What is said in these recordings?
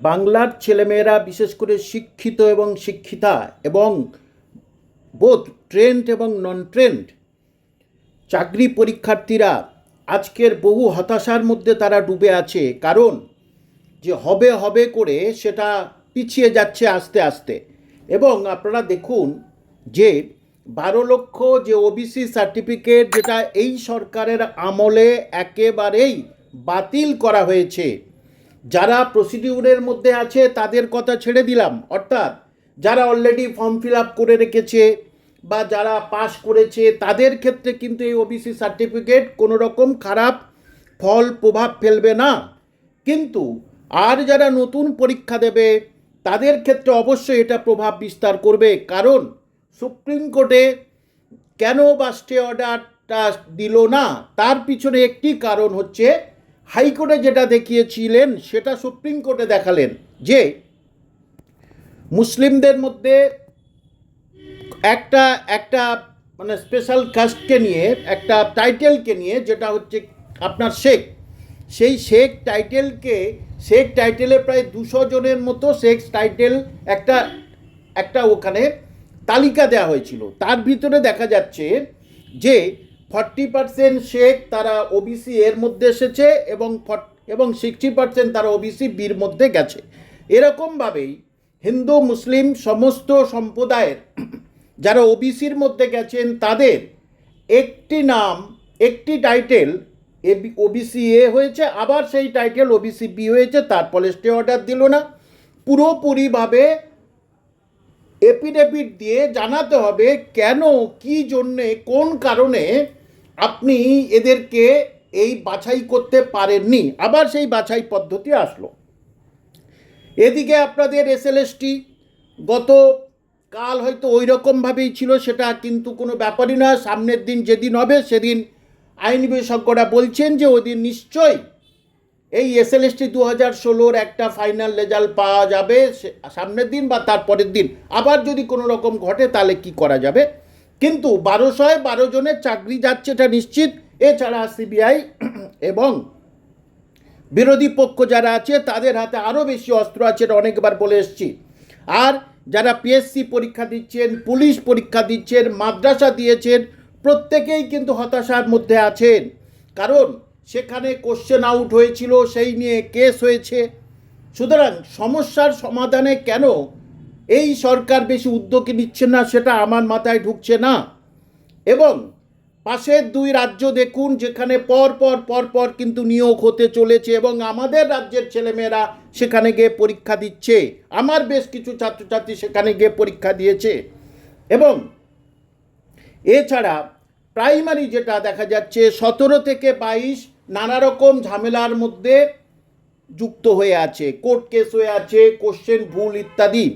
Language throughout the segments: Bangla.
বাংলার ছেলেমেয়েরা বিশেষ করে শিক্ষিত এবং শিক্ষিতা এবং বোধ ট্রেন্ড এবং নন ট্রেন্ড চাকরি পরীক্ষার্থীরা আজকের বহু হতাশার মধ্যে তারা ডুবে আছে। কারণ যে হবে হবে করে সেটা পিছিয়ে যাচ্ছে আস্তে আস্তে। এবং আপনারা দেখুন যে বারো লক্ষ যে ওবিসি সার্টিফিকেট যেটা এই সরকারের আমলে একেবারেই বাতিল করা হয়েছে। যারা প্রসিডিউরের মধ্যে আছে, তাদের কথা ছেড়ে দিলাম। অর্থাৎ যারা অলরেডি ফর্ম ফিল আপ করে রেখেছে বা যারা পাস করেছে, তাদের ক্ষেত্রে কিন্তু এই ওবিসি সার্টিফিকেট কোনো রকম খারাপ ফল, প্রভাব ফেলবে না। কিন্তু আর যারা নতুন পরীক্ষা দেবে, তাদের ক্ষেত্রে অবশ্যই এটা প্রভাব বিস্তার করবে। কারণ সুপ্রিম কোর্টে কেন বা স্টে অর্ডারটা দিল না? তার পিছনে একটি কারণ হচ্ছে হাইকোর্টে যেটা দেখিয়েছিলেন, সেটা সুপ্রিম কোর্টে দেখালেন যে মুসলিমদের মধ্যে একটা একটা মানে স্পেশাল কাস্টকে নিয়ে, একটা টাইটেলকে নিয়ে, যেটা হচ্ছে আপনার শেখ, সেই শেখ টাইটেলকে শেখ টাইটেলে প্রায় দুশো জনের মতো শেখ টাইটেল একটা একটা ওখানে তালিকা দেওয়া হয়েছিল। তার ভিতরে দেখা যাচ্ছে যে ফর্টি পার্সেন্ট শেখ তারা ওবিসি এর মধ্যে এসেছে এবং এবং সিক্সটি পার্সেন্ট তারা ওবিসি বির মধ্যে গেছে। এরকমভাবেই হিন্দু, মুসলিম সমস্ত সম্প্রদায়ের যারা ওবিসির মধ্যে গেছেন, তাদের একটি নাম, একটি টাইটেল এ ওবিসি এ হয়েছে, আবার সেই টাইটেল ওবিসি বি হয়েছে তারপরে স্টে অর্ডার দিল না। পুরোপুরিভাবে এপিডেভিট দিয়ে জানাতে হবে কেন, কি জন্যে, কোন কারণে আপনি এদেরকে এই বাছাই করতে পারেননি। আবার সেই বাছাই পদ্ধতি আসলো। এদিকে আপনাদের এসএলএসটি গত কাল হয়তো ওই রকমভাবেই ছিল, সেটা কিন্তু কোনো ব্যাপারই না। সামনের দিন যেদিন হবে, সেদিন আইন বিশেষজ্ঞরা বলছেন যে ওই দিন নিশ্চয়ই এই এসএলএসটি দু হাজার ষোলোর একটা ফাইনাল রেজাল্ট পাওয়া যাবে সামনের দিন বা তার পরের দিন। আবার যদি কোনো রকম ঘটে, তাহলে কি করা যাবে? কিন্তু বারোশোয় বারো জনের চাকরি যাচ্ছে, এটা নিশ্চিত। এছাড়া সিবিআই এবং বিরোধী পক্ষ যারা আছে, তাদের হাতে আরও বেশি অস্ত্র আছে, এটা অনেকবার বলে এসেছি। আর যারা পিএসসি পরীক্ষা দিচ্ছেন, পুলিশ পরীক্ষা দিচ্ছেন, মাদ্রাসা দিয়েছেন, প্রত্যেকেই কিন্তু হতাশার মধ্যে আছেন। কারণ সেখানে কোশ্চেন আউট হয়েছিল, সেই নিয়ে কেস হয়েছে। সুতরাং সমস্যার সমাধানে কেন এই সরকার বেশি উদ্যোগী নিচ্ছে না, সেটা আমার মাথায় ঢুকছে না। এবং পাশের দুই রাজ্য দেখুন, যেখানে পর পর পর পর কিন্তু নিয়োগ হতে চলেছে এবং আমাদের রাজ্যের ছেলেমেয়েরা সেখানে গিয়ে পরীক্ষা দিচ্ছে। আমার বেশ কিছু ছাত্রছাত্রী সেখানে গিয়ে পরীক্ষা দিয়েছে। এবং এছাড়া প্রাইমারি যেটা দেখা যাচ্ছে, সতেরো থেকে বাইশ নানা রকম ঝামেলার মধ্যে যুক্ত হয়ে আছে, কোর্ট কেস হয়ে আছে, কোশ্চেন, ভুল ইত্যাদি।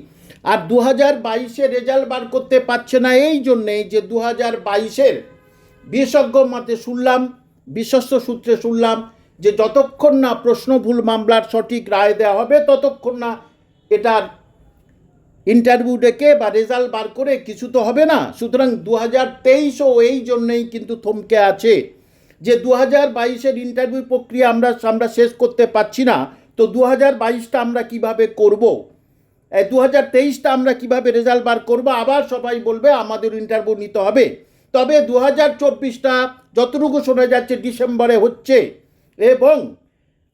আর দু হাজার বাইশে রেজাল্ট বার করতে পারছে না এই জন্যে যে দু হাজার বাইশের বিশেষজ্ঞ মতে শুনলাম, বিশ্বস্ত সূত্রে শুনলাম যে যতক্ষণ না প্রশ্ন ভুল মামলার সঠিক রায় দেওয়া হবে, ততক্ষণ না এটার ইন্টারভিউ ডেকে বা রেজাল্ট বার করে কিছু তো হবে না। সুতরাং দু হাজার তেইশও এই জন্যেই কিন্তু থমকে আছে যে দু হাজার বাইশের ইন্টারভিউ প্রক্রিয়া আমরা আমরা শেষ করতে পারছি না। তো দু হাজার বাইশটা আমরা কীভাবে করব? দু হাজার তেইশটা আমরা কীভাবে রেজাল্ট বার করব? আবার সবাই বলবে আমাদের ইন্টারভিউ নিতে হবে। তবে দু হাজার চব্বিশটা যতটুকু শোনা যাচ্ছে ডিসেম্বরে হচ্ছে। এবং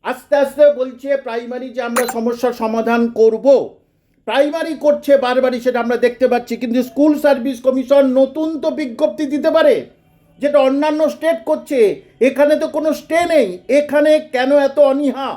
আস্তে আস্তে বলছে প্রাইমারি যে আমরা সমস্যার সমাধান করব। প্রাইমারি করছে বারবারই সেটা আমরা দেখতে পাচ্ছি, কিন্তু স্কুল সার্ভিস কমিশন নতুন তো বিজ্ঞপ্তি দিতে পারে, যেটা অন্যান্য স্টেট করছে। এখানে তো কোনো স্টে নেই। এখানে কেন এত অনীহা?